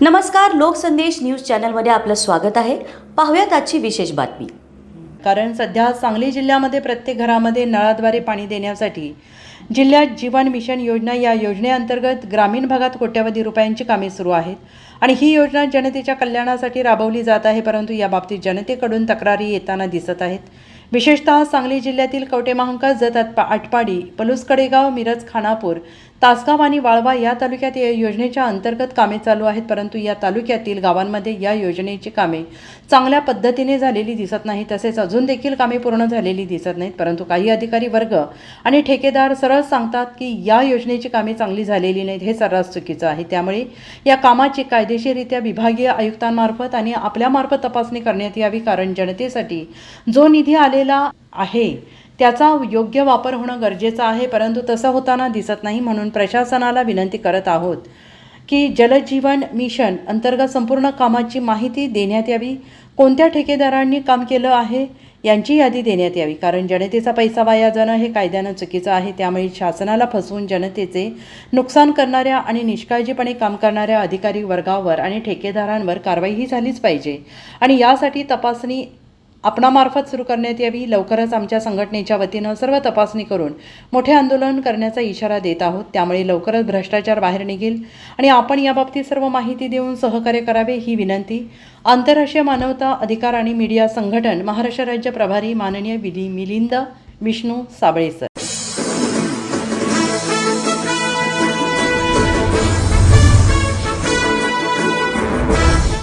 नमस्कार लोकसंदेश न्यूज चॅनलमध्ये आपलं स्वागत आहे. पाहूयात आजची विशेष बातमी. कारण सध्या सांगली जिल्ह्यामध्ये प्रत्येक घरामध्ये नळाद्वारे पाणी देण्यासाठी जिल्ह्यात जीवन मिशन योजना या योजनेअंतर्गत ग्रामीण भागात कोट्यवधी रुपयांची कामे सुरू आहेत आणि ही योजना जनतेच्या कल्याणासाठी राबवली जात आहे परंतु याबाबतीत जनतेकडून तक्रारी येताना दिसत आहेत. विशेषतः सांगली जिल्ह्यातील कवटेमहांका जत आटपाडी पलूस कडेगाव मिरज खानापूर तासगाव आणि वाळवा या तालुक्यात या योजनेच्या अंतर्गत कामे चालू आहेत परंतु या तालुक्यातील गावांमध्ये या योजनेची कामे चांगल्या पद्धतीने झालेली दिसत नाही तसेच अजून देखील कामे पूर्ण झालेली दिसत नाहीत परंतु काही अधिकारी वर्ग आणि ठेकेदार सरळ सांगतात की या योजनेची कामे चांगली झालेली नाहीत हे सर्रास चुकीचं आहे. त्यामुळे या कामाची कायदेशीररित्या विभागीय आयुक्तांमार्फत आणि आपल्यामार्फत तपासणी करण्यात यावी कारण जनतेसाठी जो निधी आलेला आहे त्याचा योग्य वापर होणं गरजेचं आहे परंतु तसं होताना दिसत नाही म्हणून प्रशासनाला विनंती करत आहोत की जलजीवन मिशन अंतर्गत संपूर्ण कामाची माहिती देण्यात यावी. कोणत्या ठेकेदारांनी काम केलं आहे यांची यादी देण्यात यावी? कारण जनतेचा पैसा वाया जाणं हे कायद्यानं चुकीचं आहे. त्यामुळे शासनाला फसवून जनतेचे नुकसान करणाऱ्या आणि निष्काळजीपणे काम करणाऱ्या अधिकारी वर्गावर आणि ठेकेदारांवर कारवाईही झालीच पाहिजे. आणि यासाठी तपासणी आपणामार्फत सुरू करण्यात यावी लवकरच आमच्या संघटनेच्या वतीनं सर्व तपासणी करून मोठे आंदोलन करण्याचा इशारा देत आहोत. त्यामुळे लवकरच भ्रष्टाचार बाहेर निघेल आणि आपण याबाबतीत सर्व माहिती देऊन सहकार्य करावे ही विनंती. आंतरराष्ट्रीय मानवता अधिकार आणि मीडिया संघटन महाराष्ट्र राज्य प्रभारी माननीय विली मिलिंद विष्णू साबळे सर